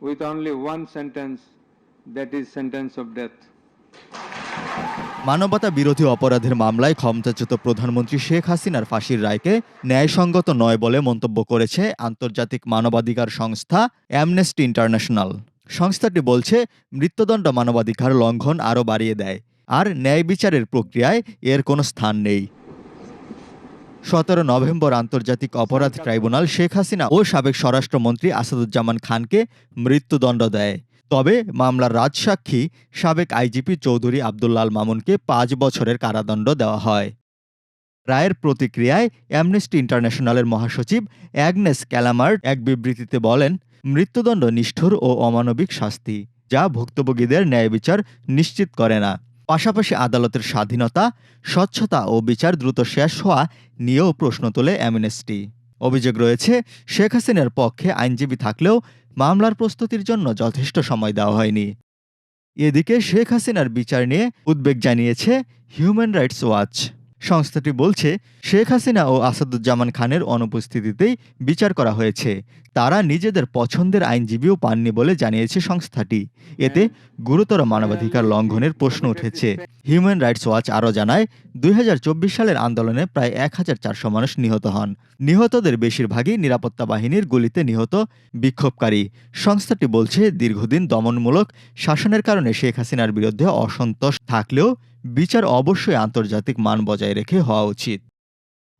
with only one sentence, that is sentence of death. মানবতা বিরোধী অপরাধের মামলায় ক্ষমতাচ্যুত প্রধানমন্ত্রী শেখ হাসিনার ফাঁসির রায়কে ন্যায়সঙ্গত নয় বলে মন্তব্য করেছে আন্তর্জাতিক মানবাধিকার সংস্থা অ্যামনেস্টি ইন্টারন্যাশনাল সংস্থাটি বলছে মৃত্যুদণ্ড মানবাধিকার লঙ্ঘন আরও বাড়িয়ে দেয় আর ন্যায় বিচারের প্রক্রিয়ায় এর কোনো স্থান নেই সতেরো নভেম্বর আন্তর্জাতিক অপরাধ ট্রাইব্যুনাল শেখ হাসিনা ও সাবেক স্বরাষ্ট্রমন্ত্রী আসাদুজ্জামান খানকে মৃত্যুদণ্ড দেয়। তবে মামলার রাজসাক্ষী সাবেক আইজিপি চৌধুরী আবদুল্লাল মামুনকে পাঁচ বছরের কারাদণ্ড দেওয়া হয়। রায়ের প্রতিক্রিয়ায় অ্যামনেস্টি ইন্টারন্যাশনালের মহাসচিব অ্যাগনেস ক্যালামার্ট এক বিবৃতিতে বলেন, মৃত্যুদণ্ড নিষ্ঠুর ও অমানবিক শাস্তি, যা ভুক্তভোগীদের ন্যায় বিচার নিশ্চিত করে না। পাশাপাশি আদালতের স্বাধীনতা, স্বচ্ছতা ও বিচার দ্রুত শেষ হওয়া নিয়েও প্রশ্ন তোলে অ্যামনেস্টি। অভিযোগ রয়েছে, শেখ হাসিনার পক্ষে আইনজীবী থাকলেও মামলার প্রস্তুতির জন্য যথেষ্ট সময় দেওয়া হয়নি। এদিকে শেখ হাসিনার বিচার নিয়ে উদ্বেগ জানিয়েছে হিউম্যান রাইটস ওয়াচ। সংস্থাটি বলছে, শেখ হাসিনা ও আসাদুজ্জামান খানের অনুপস্থিতিতেই বিচার করা হয়েছে। তারা নিজেদের পছন্দের আইনজীবীও পাননি বলে জানিয়েছে সংস্থাটি। এতে গুরুতর মানবাধিকার লঙ্ঘনের প্রশ্ন উঠেছে। হিউম্যান রাইটস ওয়াচ আরও জানায়, দুই হাজার চব্বিশ সালের আন্দোলনে প্রায় এক হাজার চারশো মানুষ নিহত হন। নিহতদের বেশিরভাগই নিরাপত্তা বাহিনীর গুলিতে নিহত, বিক্ষোভকারী। সংস্থাটি বলছে, দীর্ঘদিন দমনমূলক শাসনের কারণে শেখ হাসিনার বিরুদ্ধে অসন্তোষ থাকলেও বিচার অবশ্যই আন্তর্জাতিক মান বজায় রেখে হওয়া উচিত।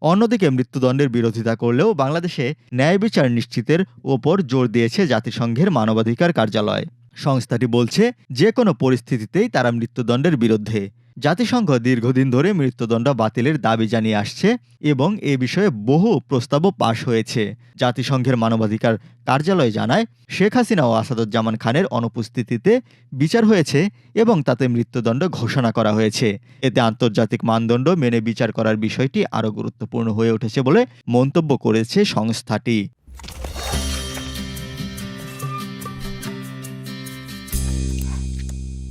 অন্যদিকে মৃত্যুদণ্ডের বিরোধিতা করলেও বাংলাদেশে ন্যায় বিচার নিশ্চিতের ওপর জোর দিয়েছে জাতিসংঘের মানবাধিকার কার্যালয়। সংস্থাটি বলছে, যে কোনো পরিস্থিতিতেই তারা মৃত্যুদণ্ডের বিরুদ্ধে জাতিসংঘ দীর্ঘদিন ধরে মৃত্যুদণ্ড বাতিলের দাবি জানিয়ে আসছে এবং এ বিষয়ে বহু প্রস্তাবও পাশ হয়েছে। জাতিসংঘের মানবাধিকার কার্যালয় জানায়, শেখ হাসিনা ও আসাদুজ্জামান খানের অনুপস্থিতিতে বিচার হয়েছে এবং তাতে মৃত্যুদণ্ড ঘোষণা করা হয়েছে। এতে আন্তর্জাতিক মানদণ্ড মেনে বিচার করার বিষয়টি আরও গুরুত্বপূর্ণ হয়ে উঠেছে বলে মন্তব্য করেছে সংস্থাটি।